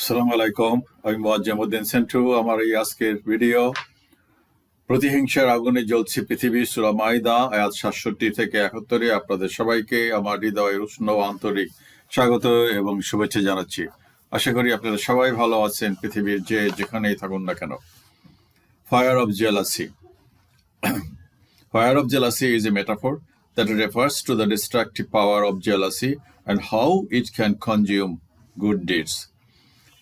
আসসালামু আলাইকুম। আমি মোয়াজ্জামুদ্দিন সেন্টু আমার এই আজকের ভিডিও, প্রতিহিংসার আগুনে জ্বলছে পৃথিবী সুরা মাইদা, আয়াত সাতষট্টি থেকে একাত্তরে। আপনাদের সবাইকে আমার হৃদয়ের উষ্ণ আন্তরিক স্বাগত এবং শুভেচ্ছা জানাচ্ছি। আশা করি আপনারা সবাই ভালো আছেন, পৃথিবীর যে যেখানেই থাকুন না কেন। Fire of jealousy Fire of jealousy is a metaphor that refers to the destructive power of jealousy and how it can consume good deeds.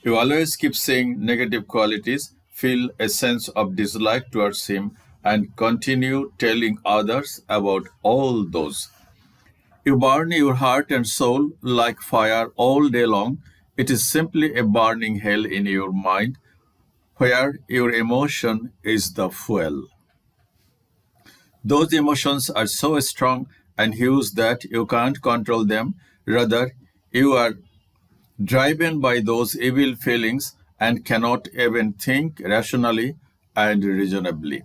You always keep seeing negative qualities, feel a sense of dislike towards him, and continue telling others about all those. You burn your heart and soul like fire all day long. It is simply a burning hell in your mind where your emotion is the fuel. Those emotions are so strong and huge that you can't control them. Rather, you are driven by those evil feelings and cannot even think rationally and reasonably.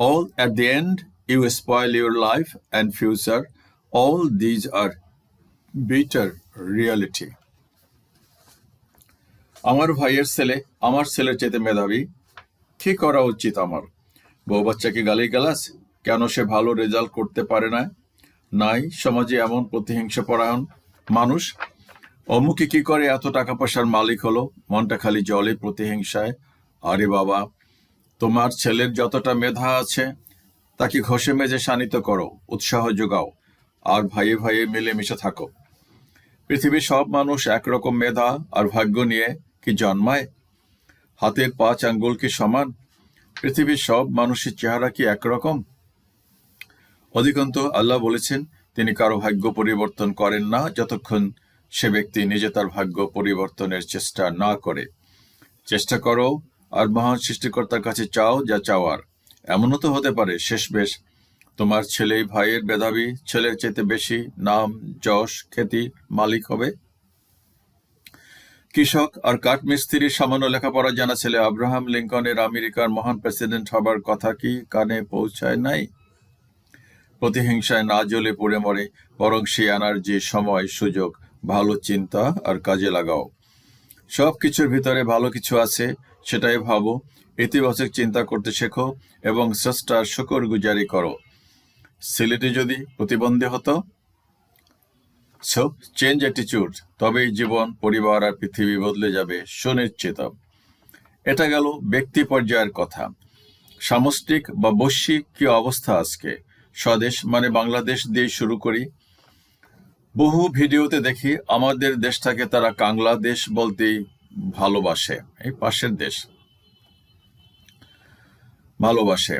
All at the end, you spoil your life and future. All these are bitter reality. আমার ভাইয়ের ছেলে আমার ছেলের চেতে মেধাবী কি করা উচিত আমার বউ বাচ্চাকে গালি গালাস কেন সে ভালো রেজাল্ট করতে পারে না নাই সমাজে এমন প্রতিহিংসা পরায়ণ মানুষ অমুকে কি করে এত টাকা পয়সার মালিক হলো? মনটা খালি জলে প্রতিহিংসায়। আরে বাবা, তোমার ছেলের যতটা মেধা আছে, তাকে ঘষে মেজে শানিত করো, উৎসাহ যোগাও, আর ভাইয়ে ভাইয়ে মিলেমিশে থাকো। পৃথিবীর সব মানুষ একরকম মেধা আর ভাগ্য নিয়ে কি জন্মায়? হাতের পাঁচ আঙ্গুল কি সমান? পৃথিবীর সব মানুষের চেহারা কি একরকম? অধিকন্ত আল্লাহ বলেছেন, তিনি কারও ভাগ্য পরিবর্তন করেন না যতক্ষণ সে ব্যক্তি নিজে তার ভাগ্য পরিবর্তনের চেষ্টা না করে। চেষ্টা করো, আর মহান সৃষ্টিকর্তার কাছে চাও যা চাওয়ার। এমনও তো হতে পারে শেষ বেশ তোমার ছেলে, ভাইয়ের বেধাবী ছেলের চেতে বেশি নাম, যশ, খ্যাতি, মালিক হবে? কৃষক আর কাঠমিস্ত্রির সামান্য লেখাপড়া জানা ছেলে আব্রাহাম লিঙ্কনের আমেরিকার মহান প্রেসিডেন্ট হবার কথা কি কানে পৌঁছায় নাই? প্রতিহিংসায় না জ্বলে পড়ে মরে, বরং সে আনার যে সময় সুযোগ ভালো চিন্তা আর কাজে লাগাও। সব কিছুর ভিতরে ভালো কিছু আছে, সেটাই ভাবো, ইতিবাচক চিন্তা করতে শেখো এবং স্রষ্টার শুকর গুজারি করো। সিলেটে যদি প্রতিবন্ধী হতো? সো চেঞ্জ অ্যাটিচিউড তবেই জীবন, পরিবার আর পৃথিবী বদলে যাবে সুনিশ্চিত। এটা গেল ব্যক্তি পর্যায়ের কথা। সামষ্টিক বা বৈশ্বিক কি অবস্থা আজকে। স্বদেশ মানে বাংলাদেশ দিয়ে শুরু করি বহু ভিডিওতে দেখি আমাদের দেশটাকে তারা কাংলাদেশ বলতেই ভালোবাসে, এই পাশের দেশ। ভালোবাসে।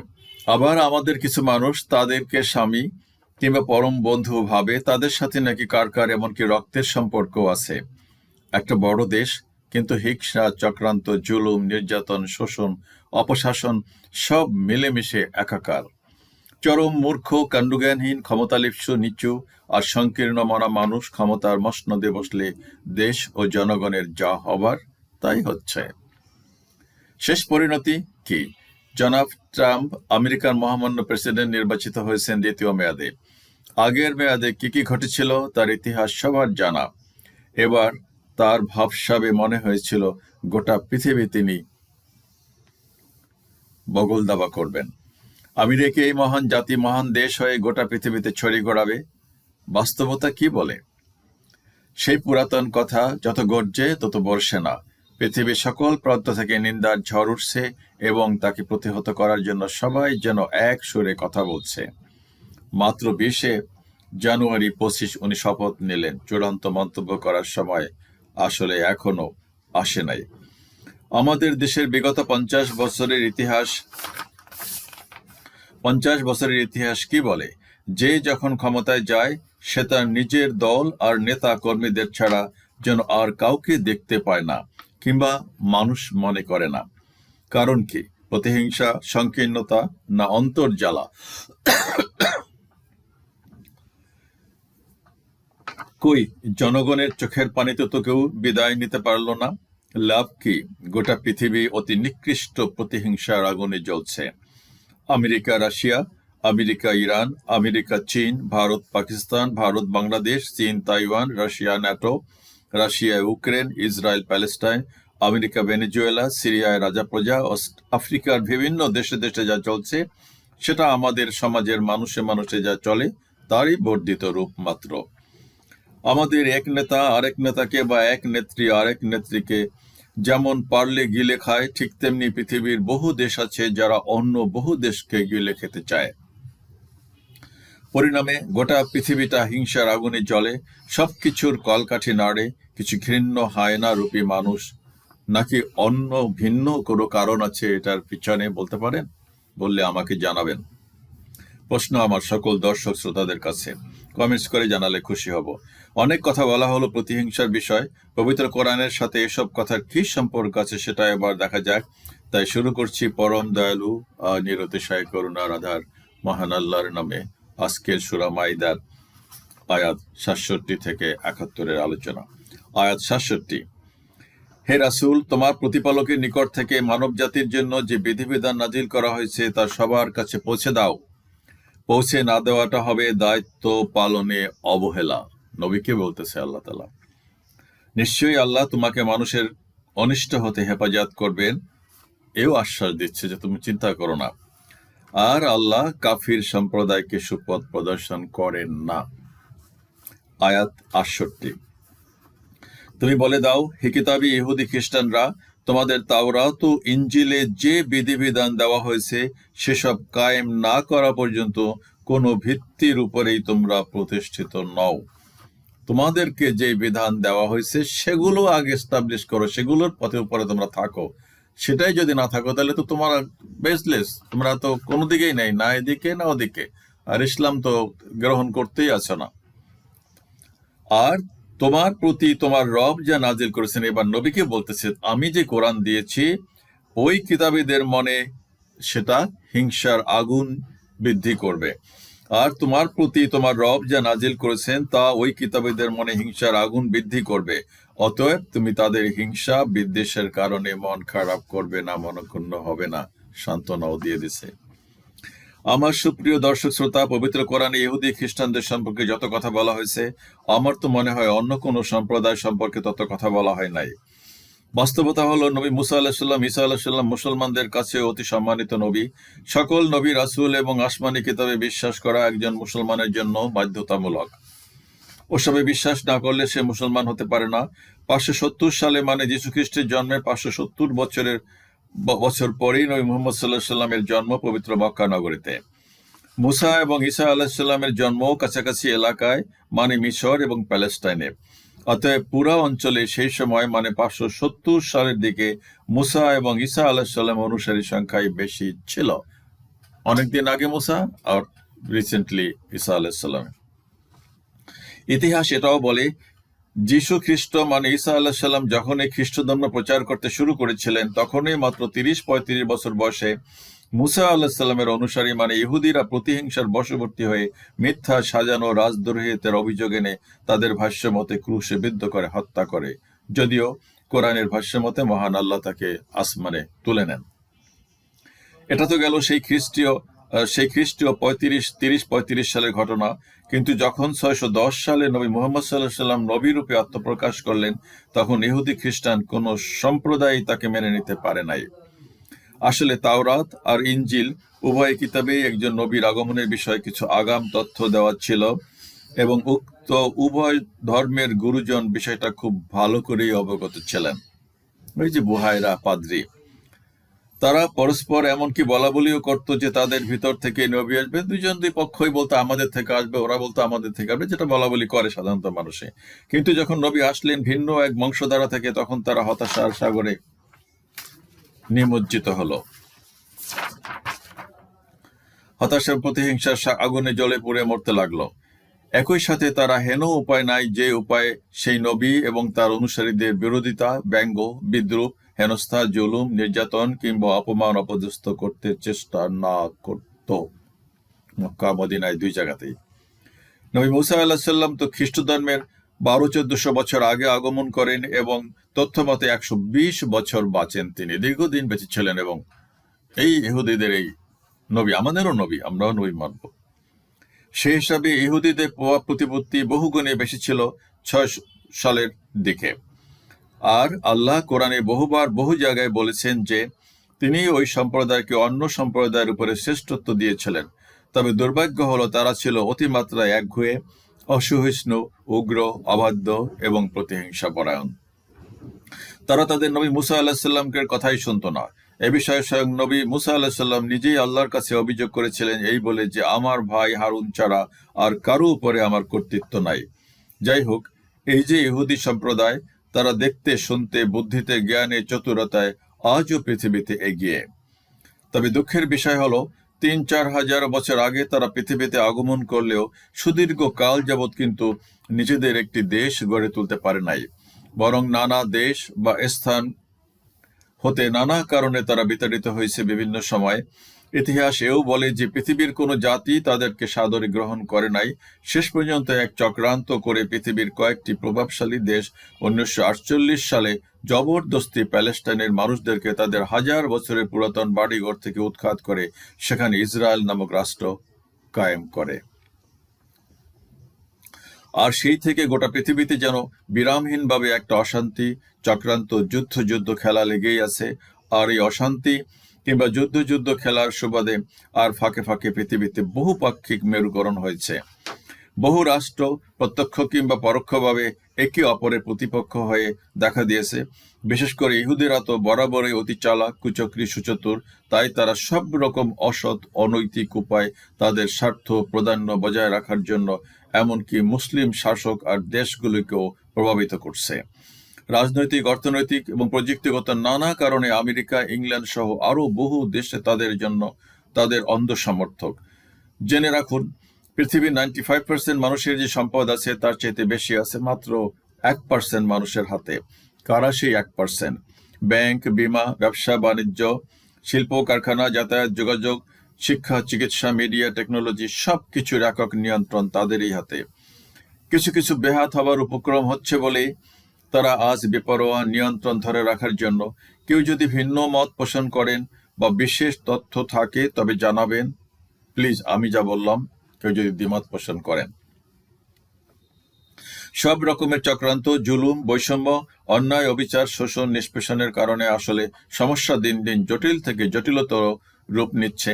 আবার আমাদের কিছু মানুষ তাদেরকে স্বামী কিংবা পরম বন্ধু ভাবে তাদের সাথে নাকি কার কার এমনকি রক্তের সম্পর্ক আছে। একটা বড় দেশ, কিন্তু হিংসা, চক্রান্ত, জুলুম, নির্যাতন, শোষণ, অপশাসন সব মিলেমিশে একাকার। চরম মূর্খ, কাণ্ডজ্ঞানহীন ক্ষমতালিপ্সু নিচু আর সংকীর্ণ মনা মানুষ ক্ষমতার মসনদে বসলে দেশ ও জনগণের যা হবার তাই হচ্ছে। শেষ পরিণতি কি? জনাব ট্রাম্প আমেরিকার মহামান্য প্রেসিডেন্ট নির্বাচিত হয়েছেন দ্বিতীয় মেয়াদে। আগের মেয়াদে কি কি ঘটেছিল তার ইতিহাস সবার জানা। এবার তার ভাবসাবে মনে হয়েছিল গোটা পৃথিবী তিনি বগল দাবা করবেন। আমেরিকা এই মহান জাতি, মহান দেশ হয়ে গোটা পৃথিবীতে ছড়ি গড়াবে। বাস্তবতা কি বলে? সেই পুরাতন কথা, যত গর্জে তত বর্ষে না। পৃথিবীর সকল প্রান্ত থেকে নিন্দার ঝড় উঠছে এবং তাকে প্রতিহত করার জন্য সবাই যেন এক সুরে কথা বলছে। মাত্র বিশে জানুয়ারি পঁচিশ উনি শপথ নিলেন। চূড়ান্ত মন্তব্য করার সময় আসলে এখনও আসে নাই। আমাদের দেশের বিগত পঞ্চাশ বছরের ইতিহাস পঞ্চাশ বছরের ইতিহাস কি বলে? যে যখন ক্ষমতায় যায়, সে তার নিজের দল আর নেতা কর্মীদের ছাড়া যেন আর কাউকে দেখতে পায় না কিংবা মানুষ মনে করে না। কারণ কি? প্রতিহিংসা, সংকীর্ণতা না অন্তর্জ্বালা? কই, জনগণের চোখের পানিতে তো কেউ বিদায় নিতে পারল না? লাভ কি? গোটা পৃথিবী অতি নিকৃষ্ট প্রতিহিংসার আগুনে জ্বলছে। America, Russia, America, Iran, America, চীন, ভারত, পাকিস্তান, ভারত, বাংলাদেশ, চীন, Taiwan, Russia, NATO, Russia, Ukraine, Israel, Palestine, America, Venezuela, সিরিয়ায় রাজা প্রজা আফ্রিকার বিভিন্ন দেশে দেশে যা চলছে, সেটা আমাদের সমাজের মানুষে মানুষে যা চলে, তারই বর্ধিত রূপ মাত্র। আমাদের এক নেতা আরেক নেতাকে বা এক নেত্রী আরেক নেত্রীকে যেমন পারলে গিলে খায়, ঠিক তেমনি পৃথিবীর বহু দেশ আছে যারা অন্য বহু দেশকে গিলে খেতে চায়। পরিণামে গোটা পৃথিবীটা হিংসার আগুনে জ্বলে, সবকিছুর কলকাঠি নাড়ে, কিছু ঘৃণ্য হায়না রূপী মানুষ। নাকি অন্য ভিন্ন কোনো কারণ আছে এটার পিছনে বলতে পারেন? বললে আমাকে জানাবেন। প্রশ্ন আমার সকল দর্শক শ্রোতাদের কাছে। কমেন্টস করে জানালে খুশি হব। অনেক কথা বলা হলো প্রতিহিংসার বিষয়। পবিত্র কোরআনের সাথে এসব কথার কি সম্পর্ক আছে সেটা এবার দেখা যাক। তাই শুরু করছি পরম দয়ালু নিরতিশয় করুণা, রাধার মহান আল্লাহর নামে আজকের সুরা মাইদার আয়াত সাতষট্টি থেকে একাত্তরের আলোচনা। আয়াত সাতষট্টি। হে রাসূল, তোমার প্রতিপালকের নিকট থেকে মানব জাতির জন্য যে বিধিবিধান নাজিল করা হয়েছে তা সবার কাছে পৌঁছে দাও। পৌঁছে না দেওয়াটা হবে দায়িত্ব পালনে অবহেলা। নবীকে বলতেছে আল্লাহ তালা নিশ্চয়ই আল্লাহ তোমাকে মানুষের অনিষ্ট হতে হেফাজত করবেন। এও আশ্বাস দিচ্ছে যে তুমি চিন্তা করো না। আর আল্লাহ কাফির সম্প্রদায়কে সুপথ প্রদর্শন করেন না। আয়াত আটষট্টি, তুমি বলে দাও, হে কিতাবি ইহুদি খ্রিস্টানরা তোমাদের তাওরাত ও ইঞ্জিলে যে বিধিবিধান দেওয়া হয়েছে, সেসব কায়েম না করা পর্যন্ত কোনো ভিত্তির উপরেই তোমরা প্রতিষ্ঠিত নও। তোমাদেরকে যে বিধান দেওয়া হয়েছে, সেগুলো আগে এস্টাবলিশ করো, সেগুলোর পথে উপরে তোমরা থাকো। সেটাই যদি না থাকো, তাহলে তো তোমার বেসলেস তোমরা তো কোনো দিকেই নেই, না এদিকে, না ওদিকে। আর ইসলাম তো গ্রহণ করতেই আছো না। আর তোমার প্রতি তোমার রব যা নাজিল করেছেন, এবার নবীকে বলতেছে, আমি যে কোরআন দিয়েছি, ওই কিতাবীদের মনে সেটা হিংসার আগুন বৃদ্ধি করবে। আর তোমার প্রতি তোমার রব যা নাজিল করেছেন, তা ওই কিতাবীদের মনে হিংসার আগুন বৃদ্ধি করবে। অতএব তুমি তাদের হিংসা বিদ্বেষের কারণে মন খারাপ করবে না, মনক্ষুণ্ণ হবে না। সান্ত্বনাও দিয়ে দিছে। আমার সুপ্রিয় দর্শক শ্রোতা, পবিত্র কোরআনে ইহুদি খ্রিস্টানদের সম্পর্কে যত কথা বলা হয়েছে, আমার তো মনে হয় অন্য কোনো সম্প্রদায় সম্পর্কে তত কথা বলা হয় নাই। বাস্তবতা হলো, নবী মুসা আল্লাহাম ইসা আল্লাহাম মুসলমানদের কাছে অতি সম্মানিত নবী। সকল নবী, রাসূল এবং আসমানি কিতাবে বিশ্বাস করা একজন মুসলমানের জন্য বাধ্যতামূলক। ওসবে বিশ্বাস না করলে সে মুসলমান হতে পারে না। পাঁচশো সত্তর সালে মানে যীশু খ্রিস্টের জন্মের পাঁচশো সত্তর বছরের বছর পরেই নবী মোহাম্মদ সাল্লাহ সাল্লামের জন্ম পবিত্র মক্কা নগরীতে। মুসা এবং ঈসা আলাহ সাল্লামের জন্ম কাছাকাছি এলাকায় মানে মিশর এবং প্যালেস্টাইনে। অতএব পুরা অঞ্চলে সেই সময় মানে পাঁচশো সত্তর সালের দিকে, মুসা এবং ঈসা সাল্লাম অনুসারী সংখ্যাই বেশি ছিল। অনেকদিন আগে মুসা, আর রিসেন্টলি ঈসা আলাহ সাল্লামের ইতিহাস এটাও বলে যীশু খ্রিস্ট মানে ঈসা আল্লাহ সাল্লাম যখন এই খ্রিস্ট ধর্ম প্রচার করতে শুরু করেছিলেন, তখনই মাত্র তিরিশ পঁয়ত্রিশ বছর বয়সে মুসা আল্লাহ সাল্লামের অনুসারী মানে ইহুদিরা প্রতিহিংসার বশবর্তী হয়ে মিথ্যা সাজানো রাজদ্রোহিতের অভিযোগ এনে তাদের ভাষ্য মতে ক্রুশে বিদ্ধ করে হত্যা করে। যদিও কোরআনের ভাষ্য মতে মহান আল্লাহ তাকে আসমানে তুলে নেন। এটা তো গেল সেই খ্রিস্টীয় সেই খ্রিস্টীয় পঁয়ত্রিশ, তিরিশ, পঁয়ত্রিশ সালের ঘটনা, কিন্তু যখন ছয়শো দশ সালে নবী মোহাম্মদ সাল্লাহ সাল্লাম নবী রূপে আত্মপ্রকাশ করলেন, তখন ইহুদি খ্রিস্টান কোন সম্প্রদায় তাকে মেনে নিতে পারে নাই। আসলে তাওরাত আর ইঞ্জিল উভয় কিতাবেই একজন নবীর আগমনের বিষয়ে কিছু আগাম তথ্য দেওয়া ছিল এবং উক্ত উভয় ধর্মের গুরুজন বিষয়টা খুব ভালো করেই অবগত ছিলেন। ওই যে বুহাইরা পাদ্রী তারা পরস্পর এমনকি বলা বলিও করতো যে তাদের ভিতর থেকে নবী আসবে। দুইজন দুই পক্ষই বলতো, আমাদের থেকে আসবে। ওরা বলতো, আমাদের থেকে আসবে। যেটা বলা বলি করে সাধারণত মানুষে। কিন্তু যখন নবী আসলেন ভিন্ন এক বংশধারা থেকে, তখন তারা হতাশার সাগরে নিমজ্জিত হলো। হতাশার প্রতিহিংসার আগুনে জলে পুড়ে মরতে লাগল। একই সাথে তারা হেন উপায় নাই, যে উপায়ে সেই নবী এবং তার অনুসারীদের বিরোধিতা, ব্যঙ্গ, বিদ্রুপ হেনস্থা, জুলুম, নির্যাতন কিংবা অপমান অপদস্থ করতে চেষ্টা না করত। মক্কা, মদিনায় দুই জায়গাতেই। নবী মুসা আল্লাহ সাল্লাম তো খ্রিস্ট ধর্মের বারো, চোদ্দশো বছর আগে আগমন করেন এবং তথ্য মতে একশো বিশ বছর বাঁচেন তিনি। দীর্ঘদিন বেঁচে ছিলেন এবং এই ইহুদিদের এই নবী, আমাদেরও নবী, আমরাও নবী মানব। সেই হিসাবে ইহুদিদের প্রভাব, প্রতিপত্তি বহুগুণে বেশি ছিল ছয় সালের দিকে। আর আল্লাহ কোরআনে বহুবার বহু জায়গায় বলেছেন যে, তিনি ওই সম্প্রদায়কে অন্য সম্প্রদায়ের উপরে শ্রেষ্ঠত্ব দিয়েছিলেন। তবে দুর্ভাগ্য হলো তারা ছিল অতিমাত্রায় একঘুয়ে অসহিষ্ণু, উগ্র, অবাধ্য এবং প্রতিহিংসা পরায়ণ তারা তাদের নবী মুসা আল্লাহামকে কথাই শুনতো না। এ বিষয়ে স্বয়ং নবী মুসা আল্লাহাম নিজেই আল্লাহর কাছে অভিযোগ করেছিলেন এই বলে যে, আমার ভাই হারুন ছাড়া আর কারও উপরে আমার কর্তৃত্ব নাই। যাই হোক, এই যে ইহুদি সম্প্রদায় তারা দেখতে, শুনতে, বুদ্ধিতে, জ্ঞানে, চতুরতায় আজও পৃথিবীতে এগিয়ে। তবে দুঃখের বিষয় হলো, তিন, চার হাজার বছর আগে তারা পৃথিবীতে আগমন করলেও সুদীর্ঘ কাল যাবৎ কিন্তু নিজেদের একটি দেশ গড়ে তুলতে পারে নাই। বরং নানা দেশ বা স্থান হতে নানা কারণে তারা বিতাড়িত হয়েছে বিভিন্ন সময়। ইতিহাস এও বলে যে পৃথিবীর কোনো জাতি তাদেরকে সাদরে গ্রহণ করে নাই। শেষ পর্যন্ত এক চক্রান্ত করে পৃথিবীর কয়েকটি প্রভাবশালী দেশ উনিশশো সালে জবরদস্তি প্যালেস্টাইনের মানুষদেরকে তাদের হাজার বছরের পুরাতন বাড়িঘর থেকে উৎখাত করে, সেখানে ইসরায়েল নামক রাষ্ট্র কায়েম করে। আর সেই থেকে গোটা পৃথিবীতে যেন বিরামহীনভাবে একটা অশান্তি, চক্রান্ত যুদ্ধ যুদ্ধ খেলা লেগেই আছে। আর এই অশান্তি কিংবা যুদ্ধ যুদ্ধ খেলার সুবাদে আর ফাঁকে ফাঁকে পৃথিবীতে বহু পাক্ষিক মেরুকরণ হয়েছে। বহু রাষ্ট্র প্রত্যক্ষ কিংবা পরোক্ষভাবে একে অপরের প্রতিপক্ষ হয়ে দেখা দিয়েছে। বিশেষ করে ইহুদিরা তো বরাবরই অতি চালাক, কুচক্রি, সুচতুর, তাই তারা সব রকম অসৎ, অনৈতিক উপায় তাদের স্বার্থ প্রাধান্য বজায় রাখার জন্য, এমনকি মুসলিম শাসক আর দেশগুলিকেও প্রভাবিত করছে। রাজনৈতিক, অর্থনৈতিক এবং প্রযুক্তিগত নানা কারণে আমেরিকা, ইংল্যান্ড সহ আরও বহু দেশে তাদের জন্য তাদের অন্ধ সমর্থক জেনে রাখুন, পৃথিবীর নাইনটি ফাইভ পার্সেন্ট মানুষের যে সম্পদ আছে তার চাইতে বেশি আছে মাত্র এক পার্সেন্ট মানুষের হাতে। কারা সেই এক পার্সেন্ট? ব্যাংক, বিমা, ব্যবসা, বাণিজ্য, শিল্প, কারখানা, যাতায়াত, যোগাযোগ, শিক্ষা, চিকিৎসা, মিডিয়া, টেকনোলজি সব কিছুর একক নিয়ন্ত্রণ তাদেরই হাতে। কিছু কিছু বেহাত হবার উপক্রম হচ্ছে বলেই তারা আজ বেপরোয়া নিয়ন্ত্রণ ধরে রাখার জন্য কেউ যদি ভিন্ন মত পোষণ করেন বা বিশেষ তথ্য থাকে, তবে জানাবেন, প্লিজ, আমি যা বললাম, কেউ যদি দ্বিমত পোষণ করেন। সব রকমের চক্রান্ত, জুলুম, বৈষম্য, অন্যায়, অবিচার, শোষণ, নিষ্পেষণের কারণে আসলে সমস্যা দিন দিন জটিল থেকে জটিলতর রূপ নিচ্ছে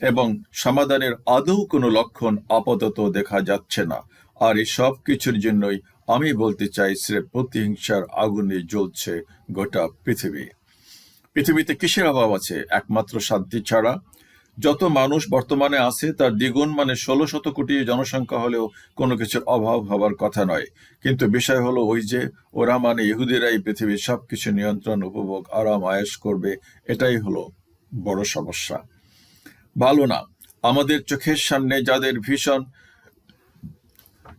এবং সমাধানের আদৌ কোনো লক্ষণ আপাতত দেখা যাচ্ছে না। আর এই সব কিছুর জন্যই আমি বলতে চাই সে প্রতিহিংসার আগুনে জ্বলছে গোটা পৃথিবী। পৃথিবীতে কিসের অভাব আছে? একমাত্র শান্তি ছাড়া। যত মানুষ বর্তমানে আছে, তার দ্বিগুণ মানে ষোলো শত কোটি জনসংখ্যা হলেও কোনো কিছুর অভাব হবার কথা নয়। কিন্তু বিষয় হলো ওই যে, ওরা মানে ইহুদিরাই পৃথিবীর সবকিছু নিয়ন্ত্রণ, উপভোগ, আরাম, আয়েস করবে, এটাই হলো বড় সমস্যা। ভালো না। আমাদের চোখের সামনে যাদের ভীষণ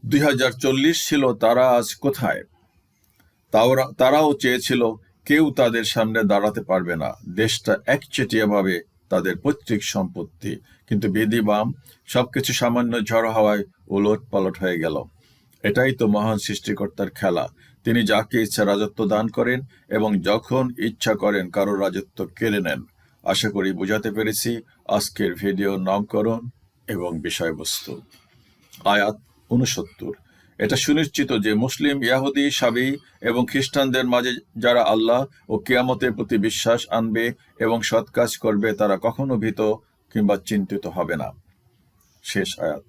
দুই হাজার চল্লিশ ছিল, তারা আজ কোথায়? তারাও চেয়েছিল, কেউ তাদের সামনে দাঁড়াতে পারবে না। দেশটা একচেটিয়াভাবে তাদের পৈতৃক সম্পত্তি। কিন্তু বেদি বাম সবকিছু সামান্য ঝড় হাওয়ায় উলট পালট হয়ে গেল। এটাই তো মহান সৃষ্টিকর্তার খেলা। তিনি যাকে ইচ্ছা রাজত্ব দান করেন এবং যখন ইচ্ছা করেন কারও রাজত্ব কেড়ে নেন। আশা করি বোঝাতে পেরেছি। আজকের ভিডিও নামকরণ এবং বিষয়বস্তু। আয়াত উনসত্তর এটা সুনিশ্চিত যে মুসলিম, ইয়াহুদি, সাবি এবং খ্রিস্টানদের মাঝে যারা আল্লাহ ও কিয়ামতের প্রতি বিশ্বাস আনবে এবং সৎ কাজ করবে, তারা কখনো ভীত কিংবা চিন্তিত হবে না। শেষ আয়াত।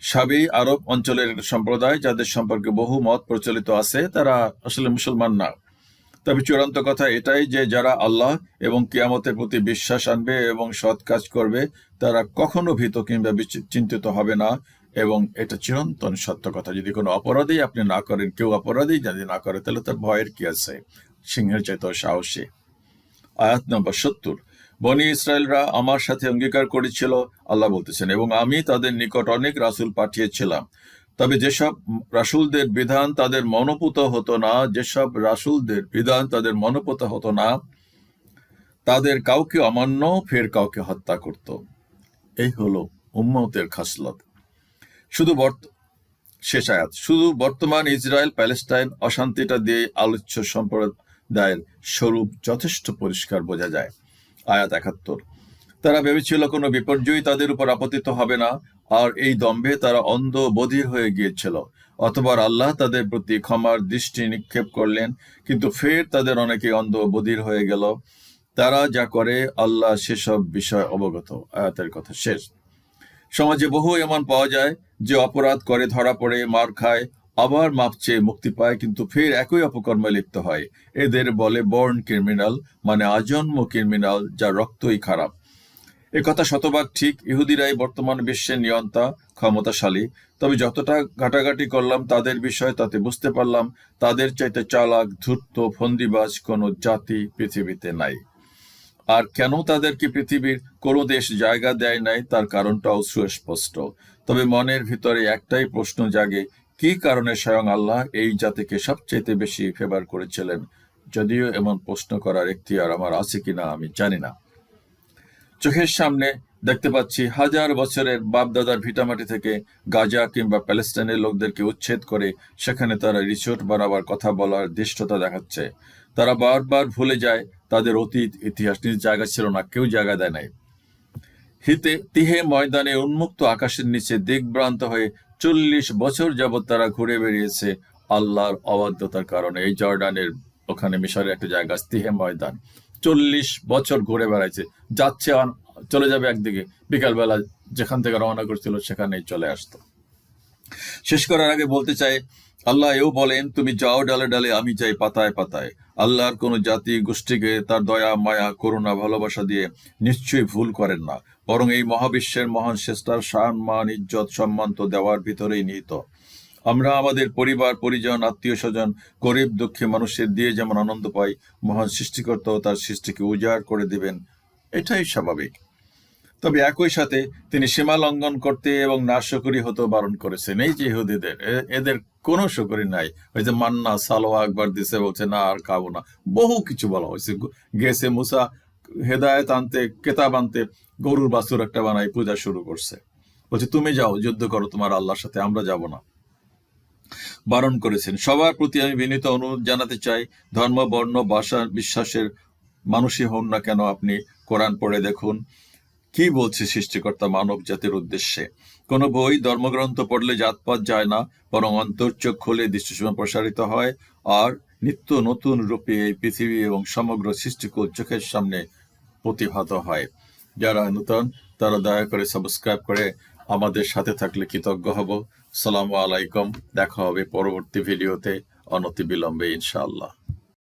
সাবি আরব অঞ্চলের সম্প্রদায় যাদের সম্পর্কে বহু মত প্রচলিত আছে, তারা আসলে মুসলমান না। তবে চূড়ান্ত কথা এটাই যে যারা আল্লাহ এবং কিয়ামতের প্রতি বিশ্বাস আনবে এবং সৎ কাজ করবে, তারা কখনো ভীত কিংবা চিন্তিত হবে না। এবং এটা চিরন্তন সত্য কথা। যদি কোনো অপরাধী আপনি না করেন, কেউ অপরাধী যদি না করে, তাহলে তার ভয়ের কি আছে? সিংহের চাইতেও সাহসী। আয়াত নম্বর সত্তর। বনি ইসরায়েলরা আমার সাথে অঙ্গীকার করেছিল, আল্লাহ বলতেছেন, এবং আমি তাদের নিকট অনেক রাসূল পাঠিয়েছিলাম। তবে যেসব রাসূলদের বিধান তাদের মনোপুত হতো না, যেসব রাসূলদের বিধান তাদের মনোপুত হতো না, তাদের কাউকে অমান্য, ফের কাউকে হত্যা করত। এই হলো উম্মতের খাসলত। শুধু শেষ আয়াত। শুধু বর্তমান ইসরায়েল, প্যালেস্টাইন অশান্তিটা দিয়ে আলোচ্য সম্প্রদায়ের স্বরূপ যথেষ্ট পরিষ্কার বোঝা যায়। আয়াত একাত্তর। তারা ভেবেছিল কোনো বিপর্যয় তাদের উপর আপতিত হবে না, আর এই দম্ভে তারা অন্ধ বধির হয়ে গিয়েছিল। অতবার আল্লাহ তাদের প্রতি ক্ষমার দৃষ্টি নিক্ষেপ করলেন, কিন্তু ফের তাদের অনেকে অন্ধ বধির হয়ে গেল। তারা যা করে, আল্লাহ সেসব বিষয় অবগত। আয়াতের কথা শেষ। সমাজে বহু এমন পাওয়া যায় যে অপরাধ করে, ধরা পড়ে, মার খায়, আবার মাপ চেয়ে মুক্তি পায়, কিন্তু ফের একই অপকর্মে লিপ্ত হয়। এদের বলে বর্ন ক্রিমিনাল মানে আজন্ম ক্রিমিনাল, যার রক্তই খারাপ। এ কথা শতভাগ ঠিক। ইহুদিরাই বর্তমান বিশ্বের নিয়ন্তা, ক্ষমতাশালী। তবে যতটা ঘাটাঘাটি করলাম তাদের বিষয়, তাতে বুঝতে পারলাম তাদের চাইতে চালাক, ধূর্ত, ফন্দিবাজ কোনো জাতি পৃথিবীতে নাই। আর কেন তাদেরকে পৃথিবীর কোনো দেশ জায়গা দেয় নাই, তার কারণটাও সুস্পষ্ট। তবে মনের ভিতরে একটাই প্রশ্ন জাগে, কি কারণে স্বয়ং আল্লাহ এই জাতিকে সবচেয়ে বেশি ফেভার করেছিলেন? যদিও এমন প্রশ্ন করার এখতিয়ার আমার আছে কিনা আমি জানি না। চোখের সামনে দেখতে পাচ্ছি হাজার বছরের বাপদাদার ভিটামাটি থেকে গাজা কিংবা প্যালেস্টাইনের লোকদেরকে উচ্ছেদ করে সেখানে তারা রিসোর্ট বানাবার কথা বলার দৃষ্টতা দেখাচ্ছে। তারা বারবার ভুলে যায় তাদের অতীত, ইতিহাস নিজ জায়গা ছিল না, কেউ জায়গা দেয় নাই। হিতে তিহে ময়দানে উন্মুক্ত আকাশের নিচে দিকভ্রান্ত হয়ে চল্লিশ বছর যাবৎ তারা ঘুরে বেরিয়েছে আল্লাহর অবাধ্যতার কারণে। এই জর্ডানের ওখানে মিশরের একটা জায়গা তিহে ময়দান। চল্লিশ বছর ঘুরে বেড়াইছে, যাচ্ছে চলে যাবে একদিকে। বিকালবেলা যেখান থেকে রওনা করছিল, সেখানেই চলে আসতো। শেষ করার আগে বলতে চাই, আল্লাহ এও বলেন, তুমি যাও ডালে ডালে, আমি যাই পাতায় পাতায়। আল্লাহর কোন জাতি, গোষ্ঠীকে তার দয়া, মায়া, করুণা, ভালোবাসা দিয়ে নিশ্চয়ই ভুল করেন না। বরং এই মহাবিশ্বের মহান শ্রেষ্ঠার সান, মান, ইজ্জত, সম্মান তো দেওয়ার ভিতরেই নিহিত। আমরা আমাদের পরিবার, পরিজন আত্মীয় স্বজন গরিব, দুঃখী মানুষের দিয়ে যেমন আনন্দ পাই, মহান সৃষ্টিকর্তাও তার সৃষ্টিকে উজাড় করে দিবেন। এটাই স্বাভাবিক। তবে একই সাথে তিনি সীমা লঙ্ঘন করতে এবং নাশকরি হতে বারণ করেছেন। এই যে ইহুদিদের এদের কোনো শকরি নাই। ওই যে মান্না, সালোয়া একবার দিছে, বলছে, না, আর খাব না। বহু কিছু বলা হয়েছে। গেছে মুসা, হেদায়েত আনতে, কেতাব আনতে, গরুর বাছুর একটা বানাই পূজা শুরু করছে। বলছে, তুমি যাও, যুদ্ধ করো, তোমার আল্লাহর সাথে আমরা যাব না। বারণ করেছেন। সবার প্রতি আমি বিনীত অনুরোধ জানাতে চাই, ধর্ম, বর্ণ, ভাষা, বিশ্বাসের মানুষই হন না কেন আপনি? কোরআন পড়ে দেখুন। কি বলছে সৃষ্টিকর্তা মানব জাতির উদ্দেশ্যে? কোনো বই, ধর্মগ্রন্থ পড়লে জাতপাত যায় না, বরং অন্তর্চোখ খুলে দৃষ্টিসীমা প্রসারিত হয়, আর নিত্য নতুন রূপে এই পৃথিবী এবং সমগ্র সৃষ্টিকুল চোখের সামনে প্রতিভাত হয়। যারা নতুন, তারা দয়া করে সাবস্ক্রাইব করে আমাদের সাথে থাকলে কৃতজ্ঞ হব। সালামু আলাইকুম, দেখা হবে পরবর্তী ভিডিওতে অনতি বিলম্বে ইনশাআল্লাহ।